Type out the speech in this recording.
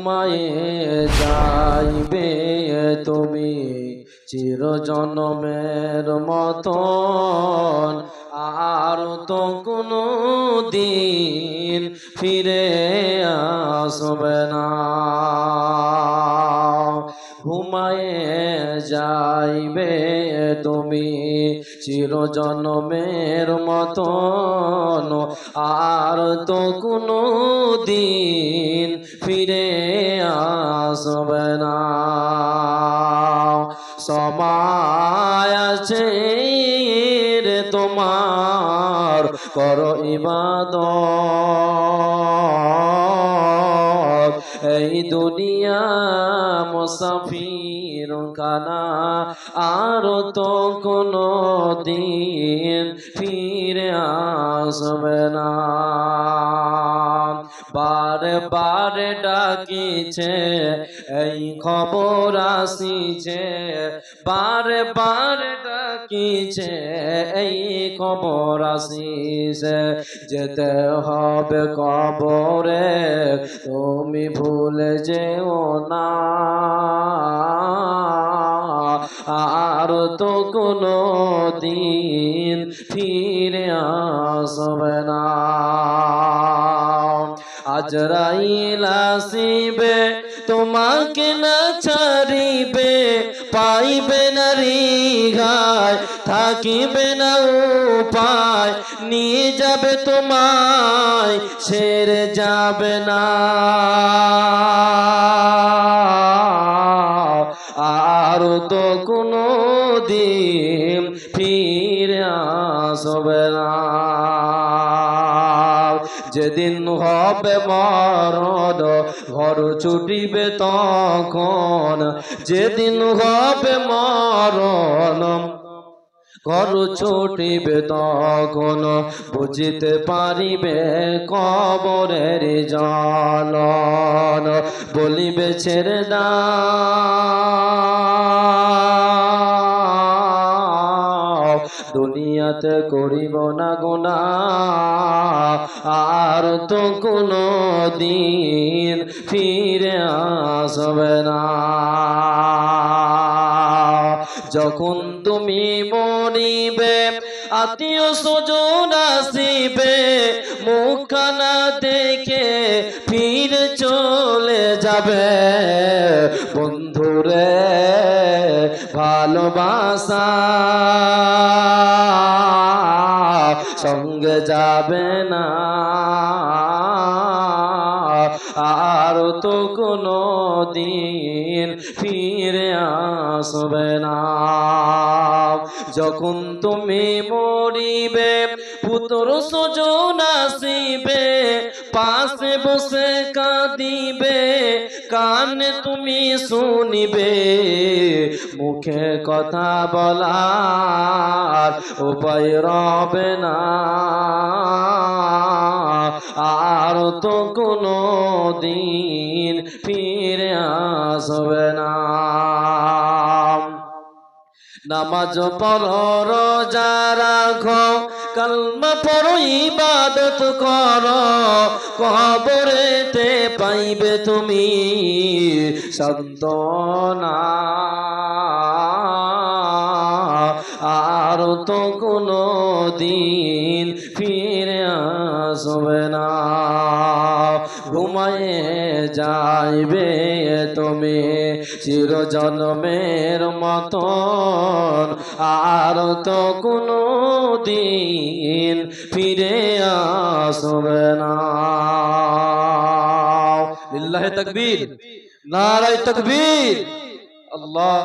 ঘুমায়ে যাইবে তুমি চির জনমের মতন। আর তো কোনো দিন ফিরে আসবে না। ঘুমায়ে যাইবে তুমি চির জনমের মতন, আর তো কোনো দিন ফিরে আসবে না। সময় আছে রে তোমার করো ইবাদত। এই দুনিয়া মুসাফির কানা। আর তো কোনো দিন ফিরে আসবে না। বারে বারে ডাকিছে, এই খবর আসিছে। বারে বারে ডাকিছে, এই খবর আসিছে। যেতে হবে কবরে, তুমি ভুলে যেও না। আর তো কোনো দিন ফিরে আসবে না। আজরাইল আসিবে, তোমাকে না ছাড়িবে, পাইবে না রিঘায় থাকিবে না উপায়, নিয়ে যাবে তোমায়, ছেড়ে যাবে না। আর তো কোনো দিন ফিরে আসবে না। যেদিন হবে মরণ ঘর ছুটিবে তখন। যেদিন হবে মরণ, ঘর ছুটিবে তখন। বুঝিতে পারিবে কবরের জলন বলিবে ছেড়ে দাও দুনিয়াতে করিব না গোনা আর তো কোনো দিন ফিরে আসবে না। যখন তুমি মরিবে, আত্মীয় স্বজন আসিবে মুখানা দেখে ফির চলে যাবে। বন্ধুরে ভালোবাসা। সঙ্গে যাবে না। আর তো কোনো দিন ফিরে আসবে না। যখন তুমি মরিবে, পুত্র সজন আসিবে, পাশে বসে কাঁদিবে। কানে তুমি শুনিবে, মুখে কথা বলার উপায় রবে না। আর তো কোনো দিন ফিরে আসবে না। নামাজ পড়ো, রোজা রাখো কলমা পড়ো, ইবাদত করো। কবরেতে পাইবে তুমি সন্তনা আর তো কোনো দিন ফিরে আসবে না। ঘুমায়ে যাইবে তুমি চির জন্মের মতন। আর তো কোনো দিন ফিরে আসবে না। তকবীর, নারায় তকবীর। আল্লাহ।